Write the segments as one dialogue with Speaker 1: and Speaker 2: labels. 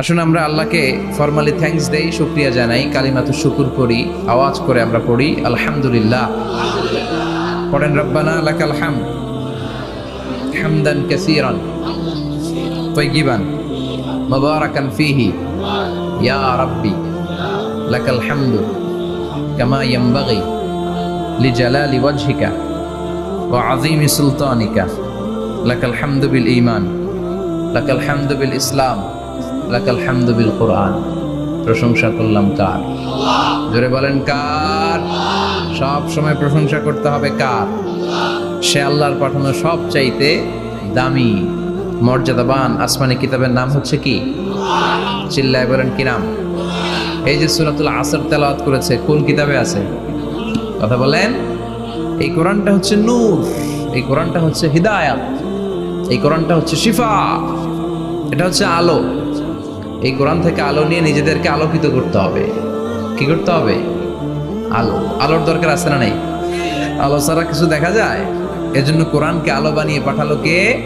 Speaker 1: আসুন আমরা আল্লাহকে ফর্মালি থ্যাংকস দেই, শুক্রিয়া জানাই কালিমাতু শুকুর করি, আওয়াজ করে আমরা পড়ি, আলহামদুলিল্লাহ। পড়েন, রব্বানা লাকাল আলহাম হামদান কাসীরান তৈগিবান মবারাকান ফিহি ইয়া রব্বি লাক আলহামদু কামা ইয়ামবাগি লিজালালি ওয়াজহিকা ওয়া আযীমি সুলতানিকা লাক আলহামদু বিল ঈমান লাক আলহামদু বিল ইসলাম লাকাল হামদুবিল কোরআন। প্রশংসা করলাম কার? জোরে বলেন কার? সব সময় প্রশংসা করতে হবে কার? সে আল্লাহর পাঠানো সব চাইতে দামি, মর্যাদাবান, আসমানি কিতাবের নাম হচ্ছে কি? চিল্লায় বলেন কি নাম? এই যে সুরাতুল আসর তেলাওয়াত করেছে, কোন কিতাবে আছে? কথা বলেন, এই কোরআনটা হচ্ছে নূর, এই কোরআনটা হচ্ছে হিদায়াত, এই কোরআনটা হচ্ছে শিফা, এটা হচ্ছে আলো। এই কোরআন থেকে আলো নিয়ে নিজেদেরকে আলোকিত করতে হবে। কি করতে হবে? আলো। আলোর দরকার আছে না নেই? আলো ছাড়া কিছু দেখা যায়? এজন্য কোরআনকে আলো বানিয়ে পাঠালো কে?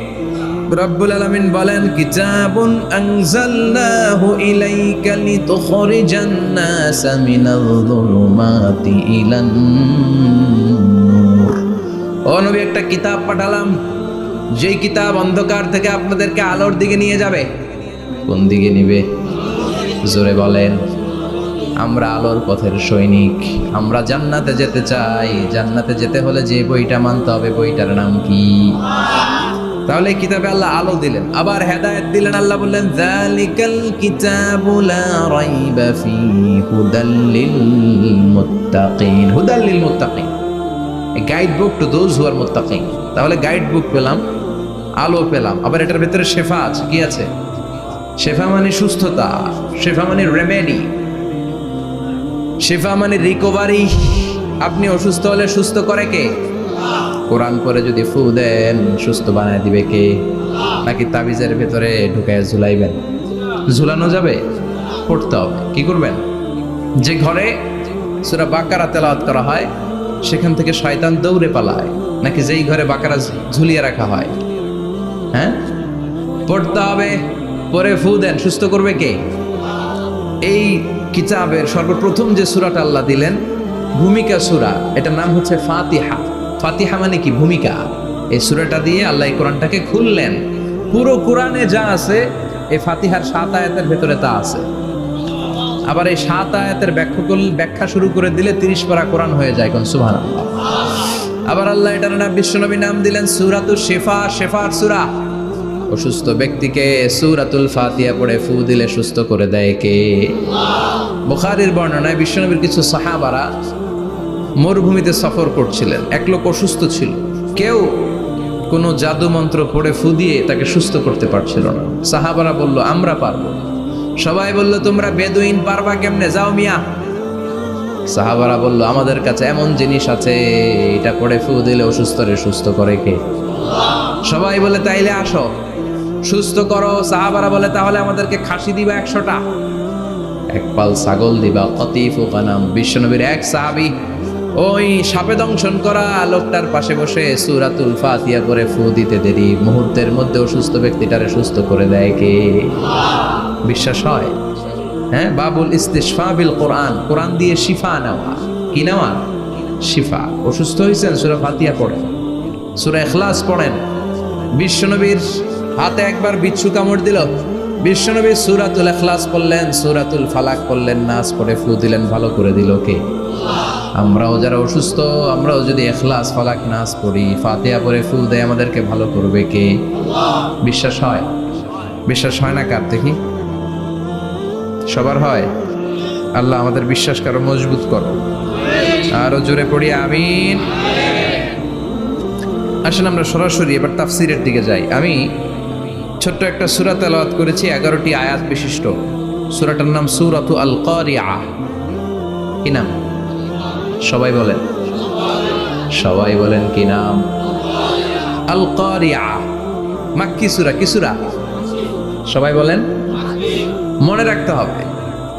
Speaker 1: রব্বুল আলামিন বলেন, কিতাবুন আনজালনাহু ইলাইকা লিতুখরিজান নাসা মিনাল যুলুমাতি ইলান ও নবী, একটা কিতাব পাঠালাম। যেই কিতাব অন্ধকার থেকে আপনাদেরকে আলোর দিকে নিয়ে যাবে। কোন দিকে নিবে? জোরে বলেন, আমরা আলোর পথের সৈনিক। আমরা জান্নাতে যেতে চাই। জান্নাতে যেতে হলে যে বইটা মানতে হবে, বইটার নাম কি? তাহলে কিতাবে আল্লাহ আলো দিলেন, আবার হেদায়েত দিলেন, আল্লাহ বললেন যালিকাল কিতাবু রাইবা ফি হুদাল লিল মুত্তাকিন। হুদাল লিল মুত্তাকিন। Guide book to those who are মুত্তাকিন। তাহলে গাইড বুক পেলাম, আলো পেলাম। আবার এটার ভেতরে শেফা আছে, কি আছে? শেফা মানে সুস্থতা, শেফা মানে রেমেডি শেফা মানে রিকভারি আপনি অসুস্থ হলে সুস্থ করে কে? কোরআন পরে যদি ফু দেন, সুস্থ বানায় দিবে কে? নাকি তাবিজের ভেতরে ঢুকায় ঝুলাইবেন? ঝুলানো যাবে? পড়তে হবে। কি করবেন? যে ঘরে সুরা বাকারা তেলাওয়াত করা হয়, সেখান থেকে শয়তান দৌড়ে পালায়। নাকি যেই ঘরে বাকারা ঝুলিয়ে রাখা হয়? হ্যাঁ? পড়তে হবে। পরে ফু দেন, সুস্থ করবে কে? এই কিতাবের সর্বপ্রথম যে সুরাটা আল্লাহ দিলেন, ভূমিকা সুরা, এটার নাম হচ্ছে ফাতিহা। ফাতিহা মানে কি? ভূমিকা। এই সুরাটা দিয়ে আল্লাহ এই কোরআনটাকে খুললেন। পুরো কোরআনে যা আছে, এই ফাতিহার সাত আয়াতের ভেতরে তা আছে। আবার এই সাত আয়াতের ব্যাখ্যা করলে, ব্যাখ্যা শুরু করে দিলে তিরিশ পারা কোরআন হয়ে যায় কোন সুবহান আবার আল্লাহ এটার নাম, বিশ্বনবী নাম দিলেন সুরাতুল শেফা, শেফার সুরা। অসুস্থ ব্যক্তিকে সুরাতুল ফাতিয়া পড়ে ফু দিলে সুস্থ করে দেয় কে? বুখারির বর্ণনায় বিশ্বনবীর কিছু সাহাবারা মরুভূমিতে সফর করছিলেন। এক লোক অসুস্থ ছিল। কেউ কোনো জাদু মন্ত্র পড়ে ফু দিয়ে তাকে সুস্থ করতে পারছিল না। সাহাবারা বলল, আমরা পারব। সবাই বলল, তোমরা বেদুইন পারবা কেমনে? যাও মিয়া। সাহাবারা বলল, আমাদের কাছে এমন জিনিস আছে, এটা পড়ে ফু দিলে অসুস্থ রে সুস্থ করে কে? সবাই বলে, তাইলে আসো। সুস্থ করো। সাহাবারা বলে, তাহলে আমাদেরকে খাসি দিবা একশোটা। এক পাল ছাগল দিবা কতিফ কানাম, বিশ্বনবীর এক সাহাবি। ওই সাপে দংশন করা লোকটার পাশে বসে সুরাতুল ফাতিয়া করে ফু দিতে দেরি। মুহূর্তের মধ্যে অসুস্থ ব্যক্তিটারে সুস্থ করে দেয় কে? বিশ্বাস হয়? হ্যাঁ? বাবুল ইস্তিশফা বিল কোরআন। কোরআন দিয়ে শিফা নেওয়া। কি নেওয়া? শিফা। অসুস্থ হয়েছেন সুরা ফাতিয়া পড়েন। সুরা এখলাস পড়েন। বিশ্বনবীর হাতে একবার বিচ্ছু কামড় দিল। বিশ্বনবী সুরাতুল এখলাস পড়লেন, সুরাতুল ফালাক পড়লেন, নাচ পড়ে ফু দিলেন, ভালো করে দিল কে? আমরাও যারা অসুস্থ, আমরাও যদি এখলাস ফালাক, নাচ পড়ি ফাতেয়া পরে ফু দেয়, আমাদেরকে ভালো করবে কে? বিশ্বাস হয়? বিশ্বাস হয় না কার দেখি? সবার হয়? আল্লাহ আমাদের বিশ্বাস কারও মজবুত করো। আরও জোরে পড়ি, আমিন। আসেন আমরা সরাসরি এবার তাফসিরের দিকে যাই। আমি ছোট্ট একটা সুরা তেলাওয়াত করেছি, এগারোটি আয়াত বিশিষ্ট। সুরাটার নাম সুরাত আল কারিয়া কি নাম? সবাই বলেন। সবাই বলেন কি নাম? আল কারিয়া মাক্কি সুরা, কি সুরা? সবাই বলেন। মনে রাখতে হবে,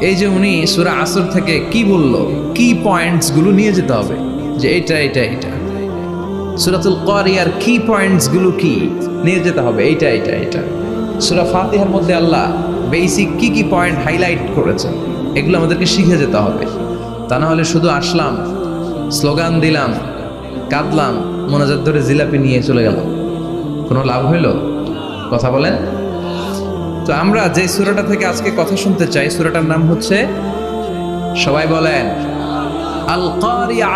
Speaker 1: এই যে উনি সুরা আসর থেকে কি বলল, কি পয়েন্টসগুলো নিয়ে যেতে হবে, যে এটা এটা এটা। সুরাতুল কারিয়ার কি পয়েন্টসগুলো কি? নিয়ে যেতে হবে, এইটা এইটা এইটা। সুরা ফাতিহার মধ্যে আল্লাহ বেসিক কি কি পয়েন্ট হাইলাইট করেছেন, এগুলো আমাদেরকে শিখে যেতে হবে। তা না হলে শুধু আসলাম স্লোগান দিলাম, কাঁদলাম, মোনাজাত ধরে জিলাপি নিয়ে চলে গেলাম। কোনো লাভ হইল? কথা বলেন। তো আমরা যে সুরাটা থেকে আজকে কথা শুনতে চাই, সুরাটার নাম হচ্ছে, সবাই বলেন আল কারিয়া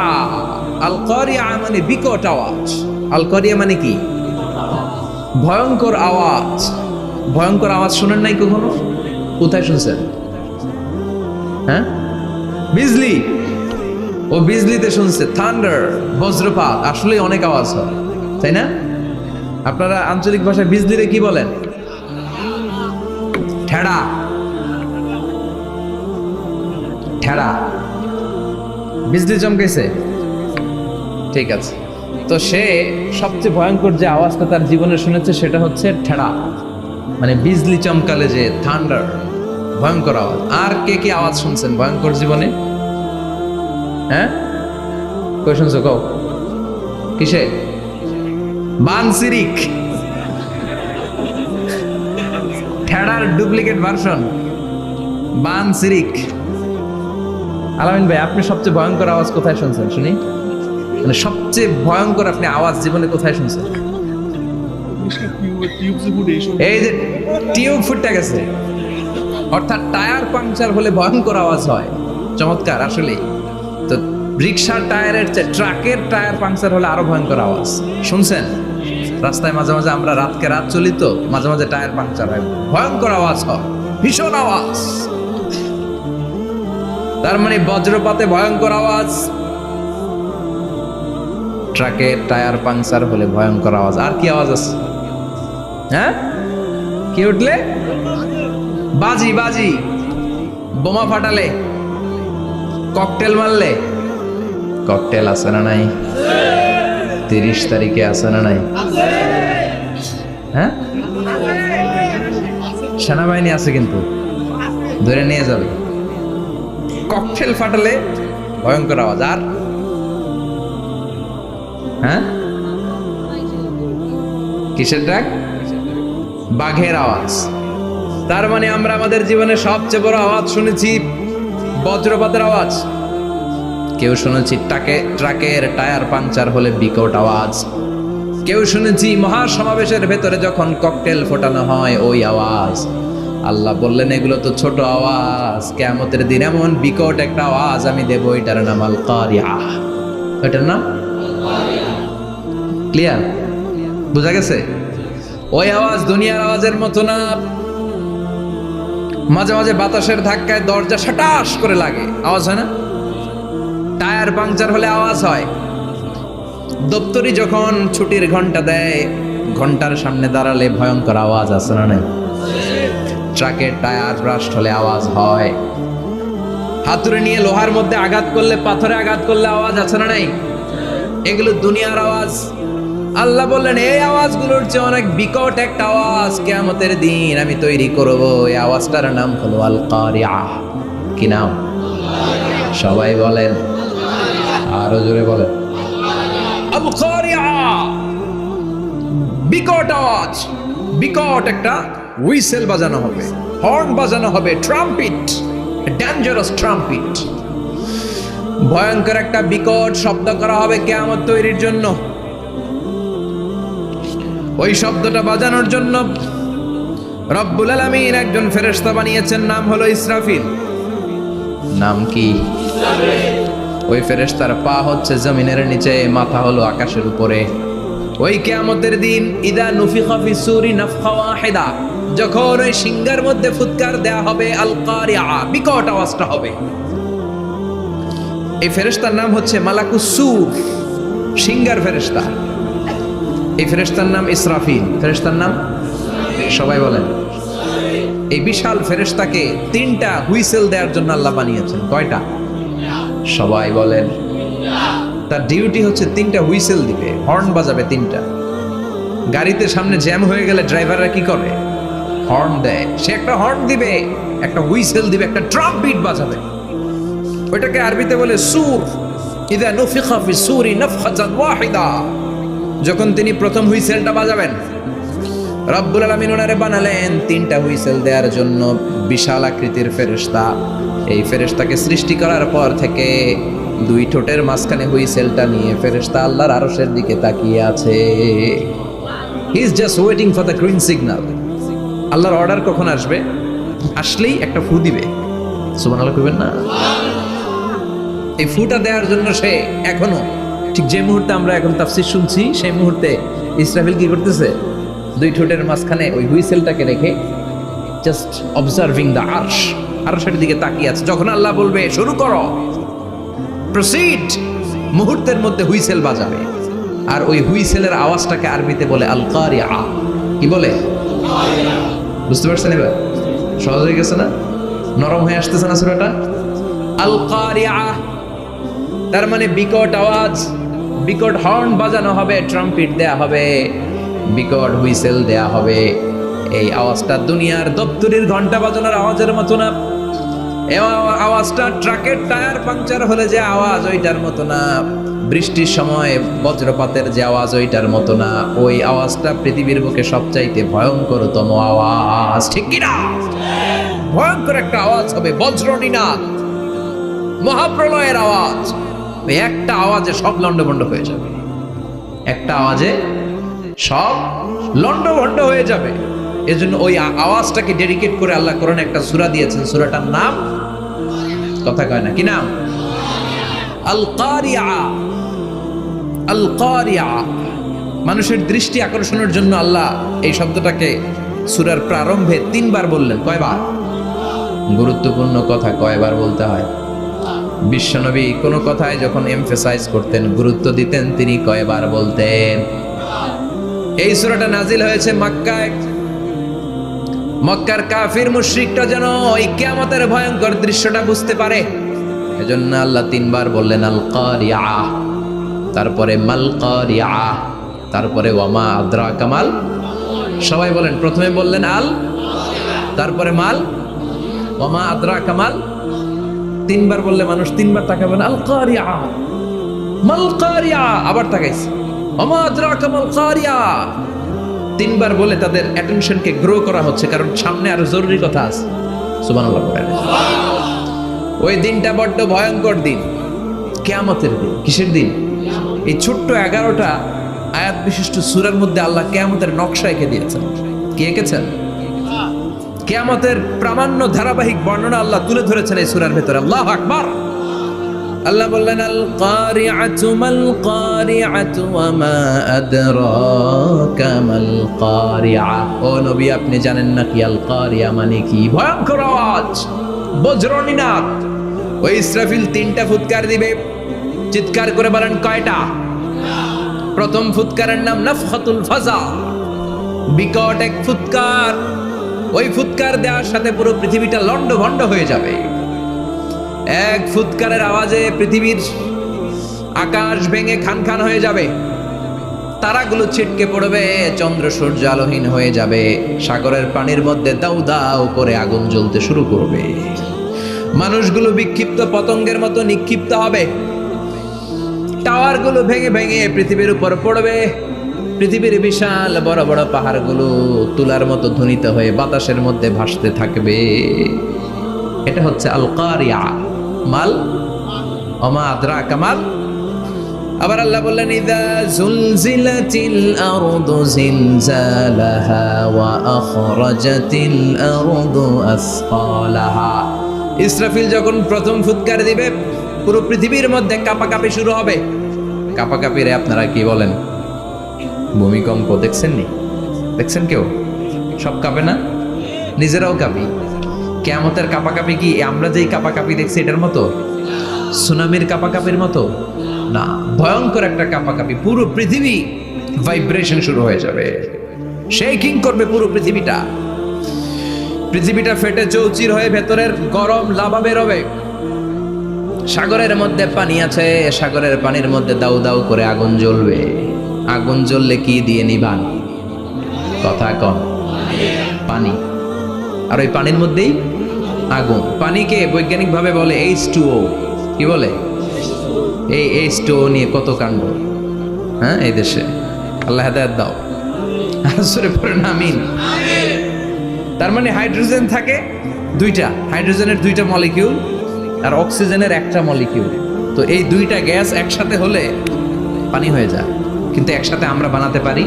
Speaker 1: আল কারিয়া মানে বিকট আওয়াজ। আল কারিয়া মানে কি? ভয়ঙ্কর আওয়াজ। ভয়ঙ্কর আওয়াজ শোনেন নাই কখনো? কোথায় শুনছেন? হ্যাঁ? বিজলি। ও বিজলিতে শুনছে। থান্ডার বজ্রপাত। আসলে অনেক আওয়াজ হয়, তাই না? আপনারা আঞ্চলিক ভাষায় বিজলিতে কি বলেন? ঠেড়া। ঠেড়া। বিজলি চমকেছে ঠিক আছে। তো সে সবচেয়ে ভয়ঙ্কর যে আওয়াজটা তার জীবনে শুনেছে সেটা হচ্ছে ঠেড়া। মানে বিজলি চমকালে যে থান্ডার ভয়ঙ্কর আওয়াজ। আর কে কি আওয়াজ শুনছেন ভয়ঙ্কর জীবনে? হ্যাঁ? কই শুনছো, কও। কিসে? বানসিরিক। ঠেড়ার ডুপ্লিকেট ভার্সন বানসিরিক। আলামিন ভাই, আপনি সবচেয়ে ভয়ঙ্কর আওয়াজ কোথায় শুনছেন? শুনি। মানে সবচেয়ে ভয়ঙ্কর আপনি আওয়াজ জীবনে কোথায় শুনছেন? এই যে টিউব ফুটটা গেছে। অর্থাৎ টায়ার পাংচার হলে ভয়ঙ্কর আওয়াজ হয়। চমৎকার আসলে তো রিক্সার টায়ারের চেয়ে ট্রাকের টায়ার পাংচার হলে আরও ভয়ঙ্কর আওয়াজ। শুনছেন? রাস্তায় মাঝে মাঝে আমরা রাতকে রাত চলি তো, মাঝে মাঝে টায়ার পাংচার হয়। ভয়ঙ্কর আওয়াজ হয়, ভীষণ আওয়াজ। তার মানে বজ্রপাতে ভয়ঙ্কর আওয়াজ। ট্রাকের টায়ার পাংচার হলে ভয়ঙ্কর আওয়াজ। আর কি আওয়াজ আছে? হ্যাঁ? কি উঠলে? বাজি বাজি। বোমা ফাটালে। ককটেল মারলে। ককটেল আছে না নাই? তিরিশ তারিখে আছে না নাই? হ্যাঁ? সেনাবাহিনী আছে কিন্তু। ধরে নিয়ে যাবে। ককটেল ফাটালে ভয়ঙ্কর আওয়াজ। আর হ্যাঁ? কিসের ডাক? বাঘের আওয়াজ। তার মানে আমরা আমাদের জীবনে সবচেয়ে বড় আওয়াজ শুনেছি বজ্রপাতের আওয়াজ। কেউ শুনেছি ট্রাকে, ট্রাকের টায়ার পাঞ্চার হলে বিকট আওয়াজ। কেউ শুনেছি মহাসমাবেশের ভেতরে যখন ককটেল ফোটানো হয় ওই আওয়াজ। আল্লাহ বললেন, এগুলো তো ছোট আওয়াজ। কেমতের দিন এমন বিকট একটা আওয়াজ আমি দেব। এটার নাম আল কারিয়া ওইটার নাম? ক্লিয়ার বোঝা গেছে? ওই আওয়াজ দুনিয়ার আওয়াজের মতো না। মাঝে মাঝে বাতাসের ধাক্কায় দরজা সাটাস করে লাগে। আওয়াজ হয় না? টায়ার পাংচার হলে আওয়াজ হয়। দপ্তরি যখন ছুটির ঘণ্টা দেয়, ঘণ্টার সামনে দাঁড়ালে ভয়ঙ্কর আওয়াজ আছে না নাই? ট্রাকের টায়ার ব্রাস্ট হলে আওয়াজ হয়। হাতুড়ে নিয়ে লোহার মধ্যে আঘাত করলে, পাথরে আঘাত করলে আওয়াজ আছে না নাই? এগুলো দুনিয়ার আওয়াজ। আল্লাহ বললেন, এই আওয়াজগুলোর চেয়ে অনেক বিকট একটা আওয়াজ কেয়ামতের দিন আমি তৈরি করব। এই আওয়াজটার নাম হলো আল কারিয়া কি নাম? সবাই বলেন। আরও জোরে বলেন। আল কারিয়া বিকট আওয়াজ, বিকট একটা হুইসেল বাজানো হবে, হর্ন বাজানো হবে, ট্রাম্পিট, ডেঞ্জারাস ট্রাম্পিট। ভয়ঙ্কর একটা বিকট শব্দ করা হবে কেয়ামত তৈরির জন্য। ওই শব্দটা বাজানোর জন্য রব্বুল আলমিন একজন ফেরেশতা বানিয়েছেন নাম হলো ইসরাফিল। নাম কি? ওই ফেরেশতার পা হচ্ছে জমিনের নিচে মাথা হলো আকাশের উপরে। ওই কেয়ামতের দিন ইদা নুফি ফি সুরি নাফখা ওয়াহিদা যখন ওই সিংহার মধ্যে ফুৎকার দেয়া হবে আল কারিয়া বিকট আওয়াজটা হবে। এই ফেরেস্তার নাম হচ্ছে মালাকুস সুর সিঙ্গার ফেরেশতা। এই ফেরেস্তার নাম ইসরাফিল। ফেরেস্তার নাম? সবাই বলেন। এই বিশাল ফেরেশতাকে তিনটা হুইসেল দেওয়ার জন্য আল্লাহ বানিয়েছেন। কয়টা? সবাই বলেন। তার ডিউটি হচ্ছে তিনটা হুইসেল দিবে হর্ন বাজাবে তিনটা। গাড়িতে সামনে জ্যাম হয়ে গেলে ড্রাইভাররা কি করে? হর্ন দেয়। সে একটা হর্ন দিবে, একটা হুইসেল দিবে, একটা ড্রাম বিট বাজাবে। ওইটাকে আরবিতে বলে সুর। ইদা নুফিখা ফি সুরি নাফখাতান ওয়াহিদা। যখন তিনি প্রথম হুইসেলটা বাজাবেন, রব্বুল আলমিন ওনারে বানালেন তিনটা হুইসেল দেওয়ার জন্য বিশাল আকৃতির ফেরেশতা। এই ফেরেশতাকে সৃষ্টি করার পর থেকে দুই ঠোঁটের মাঝখানে হুইসেলটা নিয়ে ফেরেশতা আল্লাহর আরশের দিকে তাকিয়ে আছে। He is just waiting for the green signal আল্লাহর অর্ডার কখন আসবে? আসলেই একটা ফু দিবে। সুবান আল্লাহ না? এই ফুটা দেওয়ার জন্য সে এখনও ঠিক যে মুহূর্তে আমরা এখন তাফসির শুনছি, সেই মুহূর্তে ইসরাফিল কি করতেছে? দুই ঠোঁটের মাঝখানে ওই হুইসেলটাকে রেখে জাস্ট অবজার্ভিং দ্য আর্শ আরশের দিকে তাকিয়ে আছে। যখন আল্লাহ বলবে, শুরু করো। প্রসিড মুহূর্তের মধ্যে হুইসেল বাজাবে। আর ওই হুইসেলের আওয়াজটাকে আরবিতে বলে আল কারিয়া কি বলে? বুঝতে পারছেন এবার? সহজ হয়ে গেছে না? নরম হয়ে আসতেছে না সুরাটা? আল কারিয়া তার মানে বিকট আওয়াজ। বিকট হর্ন বাজানো হবে ট্রাম্পিট দেয়া হবে, বিকট হুইসেল দেয়া হবে। এই আওয়াজটা দুনিয়ার দপ্তরির ঘণ্টা বাজানোর আওয়াজের মতো না। আওয়াজটা ট্রাকের টায়ার পাংচার হলে যে আওয়াজ, ওইটার মতো না। বৃষ্টির সময় বজ্রপাতের যে আওয়াজ, ওইটার মতো না। ওই আওয়াজটা পৃথিবীর বুকে সবচাইতে ভয়ঙ্করতম আওয়াজ। ঠিক কিনা ভয়ঙ্কর একটা আওয়াজ হবে বজ্রনীনাদ। মহাপ্রলয়ের আওয়াজ। একটা আওয়াজে সব লন্ডভন্ড হয়ে যাবে। একটা আওয়াজে সব লন্ডভন্ড হয়ে যাবে। এজন্য ওই আওয়াজটাকে ডেডিকেট করে আল্লাহ কোরআনে একটা সূরা দিয়েছেন। সূরাটার নাম কথা কয় না, কি নাম? আল কারিয়া আল কারিয়া মানুষের দৃষ্টি আকর্ষণের জন্য আল্লাহ এই শব্দটাকে সুরার প্রারম্ভে তিনবার বললেন। কয়বার? গুরুত্বপূর্ণ কথা, কয়বার বলতে হয়? বিশ্বনবী কোনো কথায় যখন এমফেসাইজ করতেন, গুরুত্ব দিতেন, তিনি কয়বার বলতেন, এই সূরাটা নাজিল হয়েছে মক্কায়। মক্কার কাফির মুশরিকটা যেন ওই কিয়ামতের ভয়ঙ্কর দৃশ্যটা বুঝতে পারে। এজন্য আল্লাহ তিনবার বললেন, আল কারিয়া, তারপরে মাল কারিয়া, তারপরে ওয়ামা আদ্রা কামাল সবাই বলেন, প্রথমে বললেন আল, তারপরে মাল, ওয়ামা আদ্রা কামাল তিনবার বললে মানুষ তিনবার তাকাবেন, আল কারিয়া। মাল কারিয়া, আবার তাকাইছে। ওমা আদ্রাকা মাল কারিয়া। তিনবার বলে তাদের অ্যাটেনশনকে গ্রো করা হচ্ছে, কারণ সামনে আরও জরুরি কথা আছে। ওই দিনটা বড্ড ভয়ঙ্কর দিন। কেয়ামতের দিন, কিসের দিন? এই ছোট্ট এগারোটা আয়াত বিশিষ্ট সুরার মধ্যে আল্লাহ কেয়ামতের নকশা এঁকে দিয়েছেন। কে এঁকেছেন? কেয়ামতের প্রামাণ্য ধারাবাহিক বর্ণনা আল্লাহ তুলে ধরেছেন এই সুরার ভেতরে। আল্লাহ আকবার। আল্লাহ বললেন আল কারিআতু মাল কারিআতু ওয়া মা আদরাকা মাল কারিআ ও নবী, আপনি জানেন না কি আল কারিয়া মানে কি? ভয়ঙ্কর আওয়াজ। বজ্রনীনাদ। ওই ইসরাফিল তিনটা ফুৎকার দিবে। চিৎকার করে বলেন, কয়টা? প্রথম ফুৎকারের নাম নাফখাতুল ফাজা। বিকট এক ফুৎকার। ওই ফুৎকার দেওয়ার সাথে পুরো পৃথিবীটা লন্ড ভন্ড হয়ে যাবে। এক ফুৎকারের আওয়াজে পৃথিবীর আকাশ ভেঙে খান খান হয়ে যাবে। তারাগুলো ছিটকে পড়বে, চন্দ্র সূর্য আলোহীন হয়ে যাবে। সাগরের পানির মধ্যে দাউ দাউ করে আগুন জ্বলতে শুরু করবে। মানুষগুলো বিক্ষিপ্ত পতঙ্গের মতো নিক্ষিপ্ত হবে। টাওয়ারগুলো ভেঙে ভেঙে পৃথিবীর উপর পড়বে। পৃথিবীর বিশাল বড় বড় পাহাড়গুলো তুলার মতো ধ্বনিত হয়ে বাতাসের মধ্যে ভাসতে থাকবে। এটা হচ্ছে আল কারিয়া মাল? অমা আদ্রা কামাল আবার আল্লাহ বললেন, ইদা জুলজিলাতিল আরদু জিলজালাহা ওয়া আখরাজাতিল আরদু আসফালাহা। ইসরাফিল যখন প্রথম ফুৎকার দিবে, পুরো পৃথিবীর মধ্যে কাপাকাপি শুরু হবে। কাপাকাপিরে আপনারা কি বলেন? ভূমিকম্প দেখছেন নি দেখছেন কেউ? সব কাঁপে না? নিজেরাও কাঁপি। কেয়ামতের কাপাকাপি কি আমরা যেই কাপাকাপি দেখছি এটার মতো? সুনামির কাপাকাপির মতো? না, ভয়ঙ্কর একটা কাপাকাপি। পুরো পৃথিবী ভাইব্রেশন শুরু হয়ে যাবে। শেকিং করবে পুরো পৃথিবীটা? পৃথিবীটা ফেটে চৌচির হয়ে ভেতরের গরম লাভা বেরোবে সাগরের মধ্যে পানি আছে, সাগরের পানির মধ্যে দাউ দাউ করে আগুন জ্বলবে। আগুন জ্বললে কি দিয়ে নিবান কথা কম পানি। আর ওই পানির মধ্যেই আগুন। পানিকে বৈজ্ঞানিকভাবে বলে এইচ টু ও কি বলে? এই এইচ টু ও নিয়ে কত কাণ্ড? হ্যাঁ এই দেশে। আল্লাহ দাও। সরে পড়েন তার মানে হাইড্রোজেন থাকে দুইটা। হাইড্রোজেনের দুইটা মলিকিউল আর অক্সিজেনের একটা মলিকিউল। তো এই দুইটা গ্যাস একসাথে হলে পানি হয়ে যায়। কিন্তু একসাথে আমরা বানাতে পারি।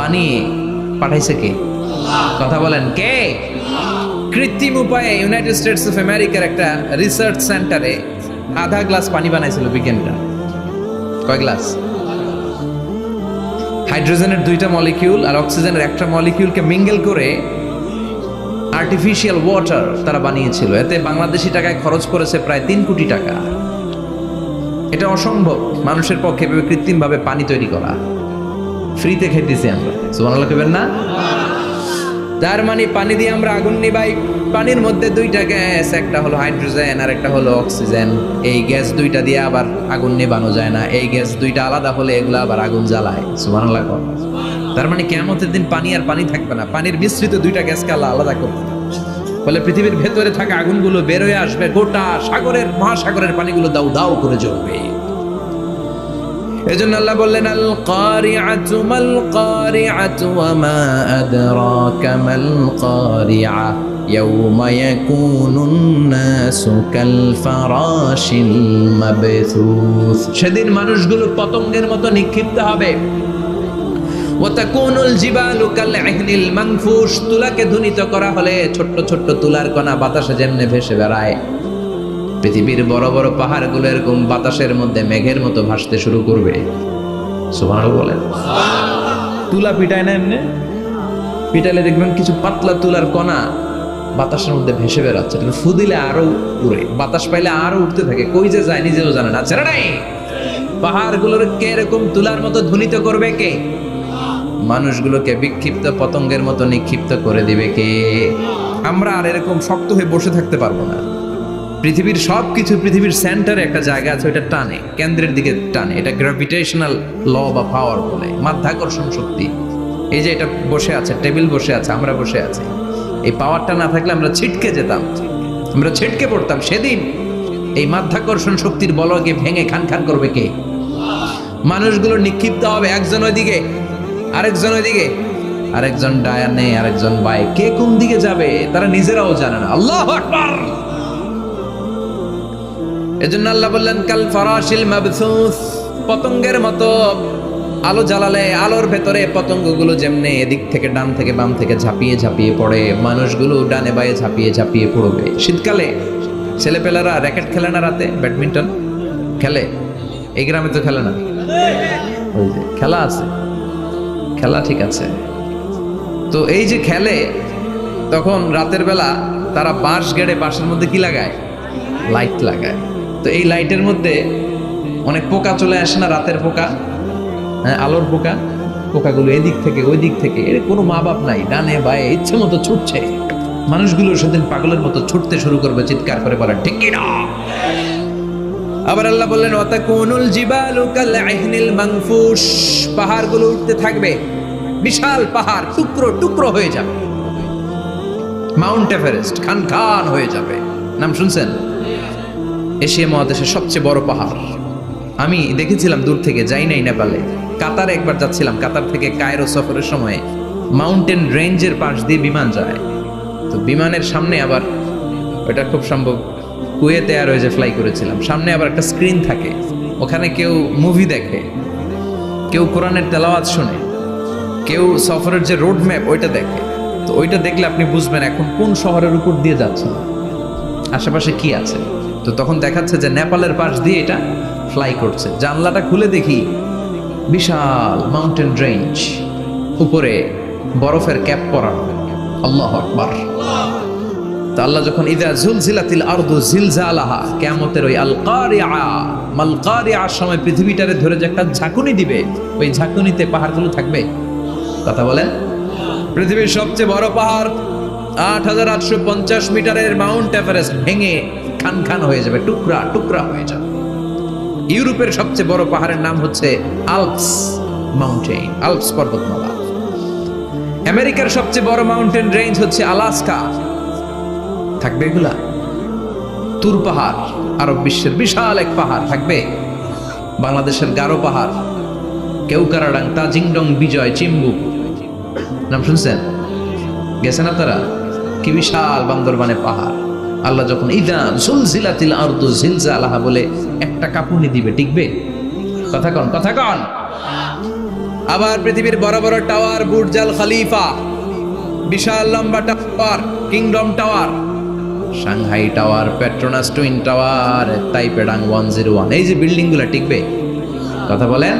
Speaker 1: বানিয়ে পাঠাইছে কে? কথা বলেন, কে? কৃত্রিম উপায়ে ইউনাইটেড স্টেটস অফ আমেরিকার একটা রিসার্চ সেন্টারে আধা গ্লাস পানি বানাইছিল বিজ্ঞানীরা। কয় গ্লাস? হাইড্রোজেনের দুইটা মলিকিউল আর অক্সিজেনের একটা মলিকিউলকে মিঙ্গেল করে আর্টিফিশিয়াল ওয়াটার তারা বানিয়েছিল। এতে বাংলাদেশি টাকায় খরচ করেছে প্রায় তিন কোটি টাকা। এটা অসম্ভব। মানুষের পক্ষে এভাবে কৃত্রিমভাবে পানি তৈরি করা। ফ্রিতে খেতেছি আমরা। সুবহানাল্লাহ কইবেন না? তার মানে পানি দিয়ে আমরা আগুন নিবাই। পানির মধ্যে দুইটা গ্যাস, একটা হলো হাইড্রোজেন আর একটা হলো অক্সিজেন। এই গ্যাস দুইটা দিয়ে আবার আগুন নেবানো যায় না। এই গ্যাস দুইটা আলাদা হলে এগুলো আবার আগুন জ্বালায়। সুবহানাল্লাহ কর। তার মানে কেমতের দিন পানি আর পানি থাকবে না। পানির মিশ্রিত দুইটা গ্যাসকে আলাদা করবে। ফলে পৃথিবীর ভেতরে থাকা আগুনগুলো বের হয়ে আসবে, গোটা সাগরের, মহাসাগরের পানিগুলো দাউ দাউ করে জ্বলবে। এজন্য আল্লাহ বললেন আল কারিআতু মাল কারিআতু ওয়া মা আদরাকা মাল কারিআ ইয়াউমা ইয়াকুনুন নাসু কাল সেদিন মানুষগুলো পতঙ্গের মতো নিক্ষিপ্ত হবে। ওয়াতাকুনুল জিবালু কাল ইহনিল মানফুস তুলাকে ধ্বনিত করা হলে ছোট্ট ছোট্ট তুলার কণা বাতাসে যেমনে ভেসে বেড়ায়। পৃথিবীর বড় বড় পাহাড়গুলো এরকম বাতাসের মধ্যে মেঘের মতো ভাসতে শুরু করবে। সুবহানাল্লাহ বলেন। তুলা পিটায় না এমনি? পিটালে দেখবেন কিছু পাতলা তুলার কণা বাতাসের মধ্যে ভেসে বেড়াচ্ছে। ফু দিলে আরও উড়ে। বাতাস পাইলে আরও উঠতে থাকে। কই যে যায় নিজেও জানে না। ছেড়ে নাই পাহাড়গুলোর কে এরকম তুলার মতো ধ্বনিত করবে কে? মানুষগুলোকে বিক্ষিপ্ত পতঙ্গের মতো নিক্ষিপ্ত করে দিবে কে? আমরা আর এরকম শক্ত হয়ে বসে থাকতে পারব না। পৃথিবীর সব কিছু পৃথিবীর সেন্টারে একটা জায়গা আছে ওটা টানে, কেন্দ্রের দিকে টানে। এটা গ্র্যাভিটেশনাল ল বা পাওয়ার বলে, মাধ্যাকর্ষণ শক্তি। এই যে এটা বসে আছে টেবিল বসে আছে, আমরা বসে আছি। এই পাওয়ারটা না থাকলে আমরা ছিটকে যেতাম। আমরা ছিটকে পড়তাম সেদিন। এই মাধ্যাকর্ষণ শক্তির বলকে ভেঙে খান খান করবে কে? মানুষগুলো নিক্ষিপ্ত হবে একজন ওইদিকে। আরেকজন ওইদিকে, আরেকজন ডায়ানে আরেকজন বাই কে কোন দিকে যাবে, তারা নিজেরাও জানে না। আল্লাহ এজন্য আল্লাহ বললেন, কাল ফরাশিল মাবসুস পতঙ্গের মতো আলো জ্বালালে, আলোর ভেতরে পতঙ্গগুলো যেমনি এদিক থেকে ডান থেকে বাম থেকে ঝাঁপিয়ে ঝাঁপিয়ে পড়ে, মানুষগুলো ডানে বায়ে ঝাঁপিয়ে ঝাঁপিয়ে পড়বে। শীতকালে ছেলেপেলারা র্যাকেট খেলে না রাতে? ব্যাডমিন্টন? খেলে? এই গ্রামে তো খেলে না। খেলা আছে। খেলা ঠিক আছে। তো এই যে খেলে, তখন রাতের বেলা তারা বাঁশ গেড়ে বাঁশের মধ্যে কি লাগায়? লাইট লাগায়। তো এই লাইটের মধ্যে অনেক পোকা চলে আসে না রাতের পোকা? হ্যাঁ আলোর পোকা? পোকাগুলো এদিক থেকে ওই দিক থেকে। এর কোনো মা বাপ নাই, ডানে বায়ে, ইচ্ছে মতো ছুটছে। মানুষগুলো সেদিন পাগলের মতো ছুটতে শুরু করবে, চিৎকার করে বলে ঠিক না আবার আল্লাহ বললেন ওয়াতাকুনুল জিবালু কাল ইহনিল মানফুস পাহাড়গুলো উঠতে থাকবে, বিশাল পাহাড়, টুকরো টুকরো হয়ে যাবে। মাউন্ট এভারেস্ট খান খান হয়ে যাবে। নাম শুনছেন? এশিয়া মহাদেশের সবচেয়ে বড় পাহাড়। আমি দেখেছিলাম দূর থেকে, যাই নাই নেপালে। কাতারে একবার যাচ্ছিলাম, কাতার থেকে কায়রো সফরের সময়। মাউন্টেন রেঞ্জের পাশ দিয়ে বিমান যায়। তো বিমানের সামনে আবার, ওটা খুব সম্ভব কুয়েতে আর ওই যে ফ্লাই করেছিলাম। সামনে আবার একটা স্ক্রিন থাকে। ওখানে কেউ মুভি দেখে, কেউ কোরআনের তেলাওয়াত শোনে, কেউ সফরের যে রোড ম্যাপ ওইটা দেখে। তো ওইটা দেখলে আপনি বুঝবেন এখন কোন শহরের উপর দিয়ে যাচ্ছেন। আশেপাশে কি আছে? তো তখন দেখাচ্ছে যে নেপালের পাশ দিয়ে এটা ফ্লাই করছে। জানলাটা খুলে দেখি, বিশাল মাউন্টেন রেঞ্জ উপরে বরফের ক্যাপ পরানো। আল্লাহ আকবার। তা আল্লাহ যখন, ইদা জুলজিলাতিল আরদু জিলজালাহা কিয়ামতের ওই আল কারিআ সময় পৃথিবীটারে ধরে যে একটা ঝাঁকুনি দিবে, ওই ঝাঁকুনিতে পাহাড়গুলো থাকবে। কথা বলেন? পৃথিবীর সবচেয়ে বড় পাহাড়, আট হাজার আটশো পঞ্চাশ মিটারের মাউন্ট এভারেস্ট ভেঙে খান খান হয়ে যাবে, টুকরা টুকরা হয়ে যাবে। ইউরোপের সবচেয়ে বড় পাহাড়ের নাম হচ্ছে আলপস মাউন্টেন আলপস পর্বতমালা। আমেরিকার সবচেয়ে বড় মাউন্টেন রেঞ্জ হচ্ছে আলাস্কা। থাকবে এগুলা? তুর পাহাড়, আরব বিশ্বের বিশাল এক পাহাড় থাকবে। বাংলাদেশের গারো পাহাড়, কেউকারাডাং, তাজিংডং, বিজয়, চিম্বু। নাম শুনছেন? গেছেন আপনারা? কি বিশাল বান্দরবানে পাহাড়। আল্লাহ যখন ইদা জুলজিলাতিল আরদু জিলজালাহা বলে একটা কাপুনি দিবে, টিকবে? কথা কন কথা কন। আবার পৃথিবীর বড় বড় টাওয়ার, বুর্জাল খালিফা, বিশাল লম্বা tower, Kingdom tower Shanghai tower Petronas twin tower Taipei one zero one এই যে বিল্ডিং গুলা টিকবে কথা বলেন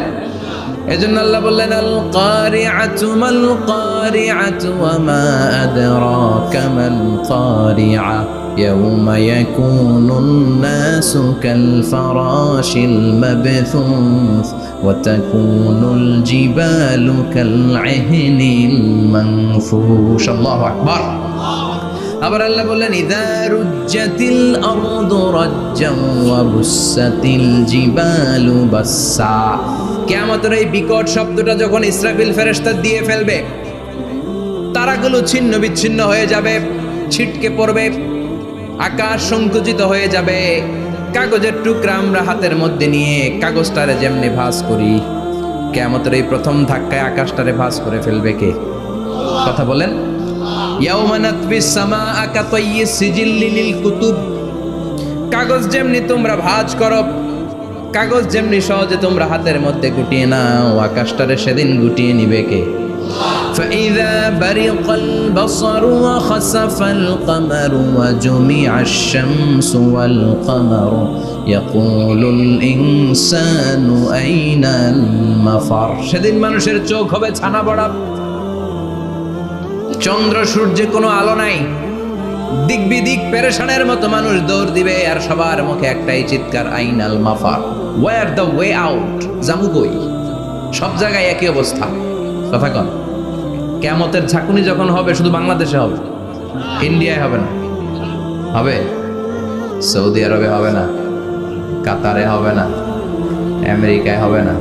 Speaker 1: এজন্য আল্লাহ বললেন আল কারিআতু মাল কারিআতু ওয়া মা আদরাকা মাল কারিআ يوم يكون الناس كالفراش المبثوث وتكون الجبال كالعهن المنفوش الله أكبر আবার আল্লাহ বললেন, ইদা রুজ্জাতিল আরদু রাজ্জান ওয়া বুসাতিল জিবালু বাসসা। কিয়ামতের এই বিকট শব্দটা যখন ইসরাফিল ফেরেশতা দিয়ে ফেলবে, তারাগুলো ছিন্ন বিচ্ছিন্ন হয়ে যাবে, ছিটকে পড়বে, আকাশ সংকুচিত হয়ে যাবে। কাগজের টুকরা আমরা হাতের মধ্যে নিয়ে কাগজটারে যেমনি ভাঁজ করি কেমতের এই প্রথম ধাক্কায় আকাশটারে ভাঁজ করে ফেলবে কে? কথা বলেন। ইয়াউমা নাতবিস সামাআ কাতাইয়িস সিজিল্লি লিল কুতুব কাগজ যেমনি তোমরা ভাঁজ করো কাগজ যেমনি সহজে তোমরা হাতের মধ্যে গুটিয়ে নাও আকাশটারে সেদিন গুটিয়ে নিবে কে فإذا برق البصر وخسف القمر وجمع الشمس والقمر يقول الإنسان أين المفر সেদিন মানুষের চোখ হবে ছানা বড়া চন্দ্র সূর্যে কোনো আলো নাই। দিক বিদিক পেরেশানের মতো মানুষ দৌড় দিবে আর সবার মুখে একটাই চিৎকার, আইনাল মাফার ওয়ার দ্য ওয়ে আউট জামু কই? সব জায়গায় একই অবস্থা। কথা কন। কেমতের ঝাঁকুনি যখন হবে, শুধু বাংলাদেশে হবে? ইন্ডিয়ায় হবে না। হবে? সৌদি আরবে হবে না। কাতারে হবে না। আমেরিকায় হবে না।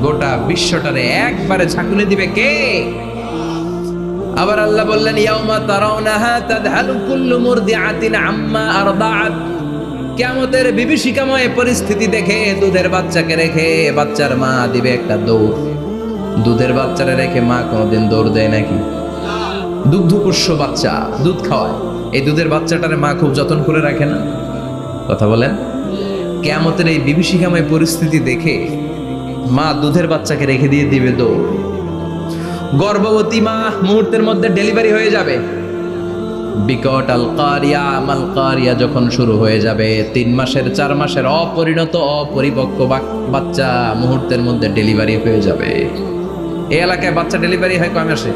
Speaker 1: গোটা বিশ্বটারে একবারে ঝাঁকুনি দিবে কে? আবার আল্লাহ বললেন, ইয়াউমা তারাউনাহা তাদহালু কুল্লু মুরদিআতিন আম্মা আরদাআত। কিয়ামতের বিভীষিকাময় পরিস্থিতি দেখে দুধের বাচ্চাকে রেখে বাচ্চার মা দিবে একটা দৌড়। দুধের বাচ্চারে রেখে মা কোনোদিন দৌড় দেয় নাকি? দুগ্ধপোষ্য বাচ্চা, দুধ খাওয়ায়। এই দুধের বাচ্চাটারে মা খুব যত্ন করে রাখে না? কথা বলেন। কেয়ামতের এই বিভীষিকাময় পরিস্থিতি দেখে মা দুধের বাচ্চাকে রেখে দিয়ে দিবে দৌড়। গর্ভবতী মা মুহূর্তের মধ্যে ডেলিভারি হয়ে যাবে। বিকট আল কারিয়া মাল কারিয়া যখন শুরু হয়ে যাবে, তিন মাসের, চার মাসের অপরিণত, অপরিপক্ক বাচ্চা মুহূর্তের মধ্যে ডেলিভারি হয়ে যাবে। এই এলাকায় বাচ্চা ডেলিভারি হয় কয় মাসে?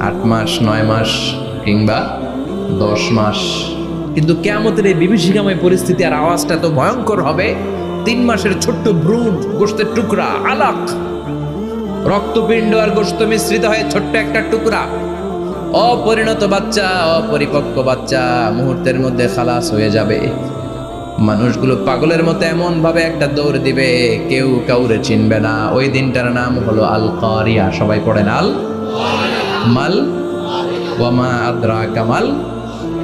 Speaker 1: আট মাস, নয় মাস কিংবা দশ মাস। কিন্তু কেমতের এই বিভীষিকাময় পরিস্থিতি আর আওয়াজটা এত ভয়ঙ্কর হবে, তিন মাসের ছোট্ট ভ্রূণ গোষ্ঠের টুকরা, আলাক রক্তপিণ্ড আর গোস্ত মিশ্রিত হয়ে ছোট্ট একটা টুকরা। অপরিণত বাচ্চা, অপরিপক্ক বাচ্চা মুহূর্তের মধ্যে খালাস হয়ে যাবে। মানুষগুলো পাগলের মতো এমন ভাবে একটা দৌড় দিবে, কেউ কাউরে চিনবে না। ওই দিনটার নাম হলো আল কারিয়া সবাই পড়েন আল মাল ওয়ামা আদ্রা কামাল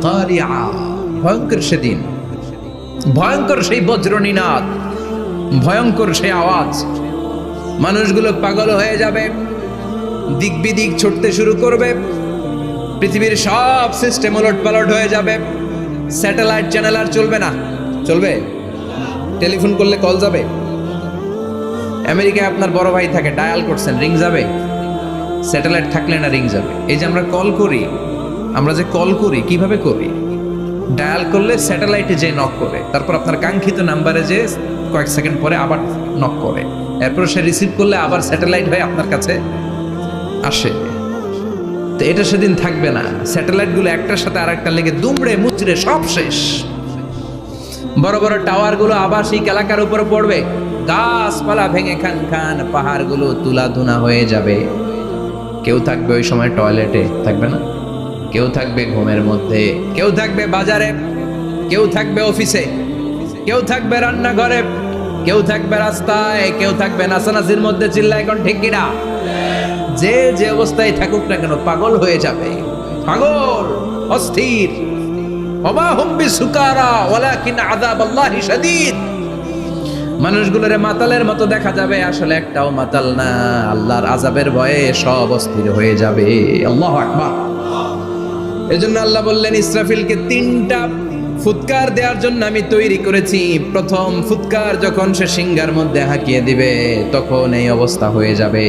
Speaker 1: কারিয়া। ভয়ঙ্কর সেদিন। ভয়ঙ্কর সেই বজ্রনীনাদ। ভয়ঙ্কর সেই আওয়াজ। মানুষগুলো পাগল হয়ে যাবে দিক বিদিক ছুটতে শুরু করবে, পৃথিবীর সব সিস্টেম ওলট পালট হয়ে যাবে স্যাটেলাইট চ্যানেল আর চলবে না। চলবে? টেলিফোন করলে কল যাবে? আমেরিকায় আপনার বড় ভাই থাকে ডায়াল করছেন রিং যাবে? স্যাটেলাইট থাকলে না রিং যাবে? এই যে আমরা কল করি, আমরা যে কল করি, কীভাবে করি? ডায়াল করলে স্যাটেলাইটে যে নক করে, তারপর আপনার কাঙ্ক্ষিত নাম্বারে যে কয়েক সেকেন্ড পরে আবার নক করে। এরপর সে রিসিভ করলে আবার স্যাটেলাইট হয়ে আপনার কাছে আসে। তো এটা সেদিন থাকবে না। স্যাটেলাইটগুলো একটার সাথে আরেকটা লেগে দুমড়ে মুচড়ে সব শেষ। বড় বড় টাওয়ারগুলো আবার সেই এলাকার উপরে পড়বে। গাছপালা ভেঙে খান খান পাহাড়গুলো তুলা ধুনা হয়ে যাবে। কেউ থাকবে ওই সময় টয়লেটে থাকবে না? কেউ থাকবে ঘুমের মধ্যে, কেউ থাকবে বাজারে, কেউ থাকবে অফিসে কেউ থাকবে রান্নাঘরে। কেউ থাকবে রাস্তায়, কেউ থাকবে নাচানাচির মধ্যে চিল্লা এখন ঠিক কিনা? যে যে অবস্থায় থাকুক না কেন, পাগল হয়ে যাবে। পাগল, অস্থির। মানুষগুলোরে মাতালের মতো দেখা যাবে, আসলে একটাও মাতাল না। আল্লাহর আজাবের ভয়ে সব অস্থির হয়ে যাবে। আল্লাহ আকবার। এজন্য আল্লাহ বললেন, ইসরাফিলকে তিনটা ফুৎকার দেওয়ার জন্য আমি তৈরি করেছি। প্রথম ফুৎকার যখন সে সিঙ্গার মধ্যে হাঁকিয়ে দিবে, তখন এই অবস্থা হয়ে যাবে।